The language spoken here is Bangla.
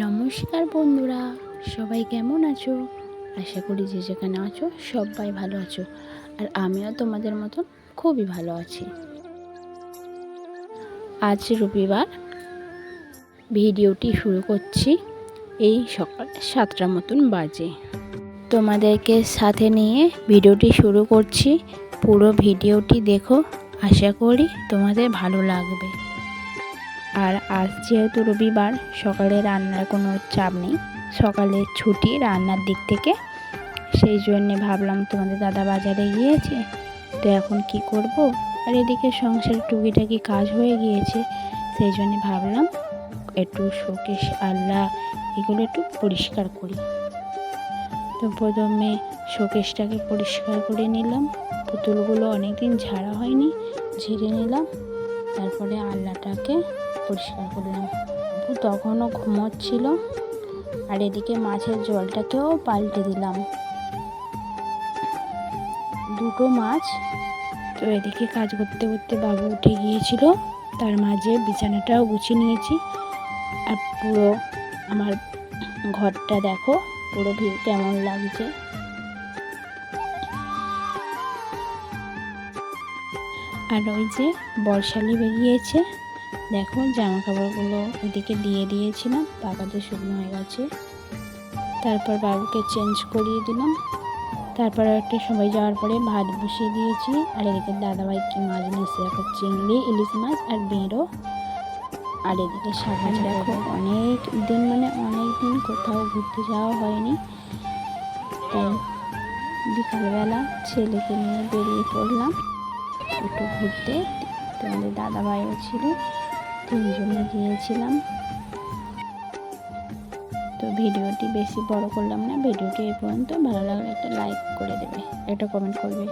নমস্কার বন্ধুরা, সবাই কেমন আছো? আশা করি যে যেখানে আছো সবাই ভালো আছো, আর আমিও তোমাদের মতন খুবই ভালো আছি। আজ রবিবার, ভিডিওটি শুরু করছি এই সকাল সাতটার মতন বাজে। তোমাদেরকে সাথে নিয়ে ভিডিওটি শুরু করছি, পুরো ভিডিওটি দেখো, আশা করি তোমাদের ভালো লাগবে। আর আজ যেহেতু রবিবার, সকালে রান্নার কোনো চাপ নেই। সকালে ছুটি রান্নার দিক থেকে। সেই জন্যে ভাবলাম তোমাদের দাদা বাজারে গিয়েছে। তো এখন কি করব? আর এদিকে সংসার টুকিটাকি কাজ হয়ে গিয়েছে। সেই জন্যে ভাবলাম একটু শোকেশ আল্লাহ এগুলো একটু পরিষ্কার করি। তো প্রথমে শোকেশটাকে পরিষ্কার করে নিলাম। পুতুলগুলো অনেকদিন ঝাড়া হয়নি, ঝেড়ে নিলাম। তারপরে আল্লাটাকে পরিষ্কার করলাম তখনও ঘুমোচ্ছিল আর এদিকে মাছের জলটাকেও পাল্টে দিলাম। দুটো মাছ তো এদিকে কাজ করতে করতে বাবু উঠে গিয়েছিল। তার মাঝে বিছানাটাও গুছিয়ে নিয়েছি। আর পুরো আমার ঘরটা দেখো, পুরো ভিউ কেমন লাগছে। আর ওই যে বর্ষালি বেরিয়েছে। দেখো জামা কাপড়গুলো ওইদিকে দিয়ে দিয়েছিলাম পাকাতে শুকনো হয়ে গেছে। তারপর বাবুকে চেঞ্জ করিয়ে দিলাম। তারপর একটা সময় যাওয়ার পরে ভাত বসিয়ে দিয়েছি। আর এদিকে দাদাভাই কি মাছ নিয়েছে একটা চিংড়ি, ইলিশ মাছ আর বেঁড়ো। আর এদিকে সাবান দেখো অনেক দিন মানে অনেক দিন কোথাও ঘুরতে যাওয়া হয়নি। তাই বিকালবেলা ছেলেকে নিয়ে বেরিয়ে পড়লাম একটু ঘুরতে। তোমাদের দাদাভাইও ছিল, তিনজনে গিয়েছিলাম। তো ভিডিওটি বেশি বড় করলাম না, ভিডিওটি এই পর্যন্ত। ভালো লাগলে একটা লাইক করে দেবে, একটা কমেন্ট করবে।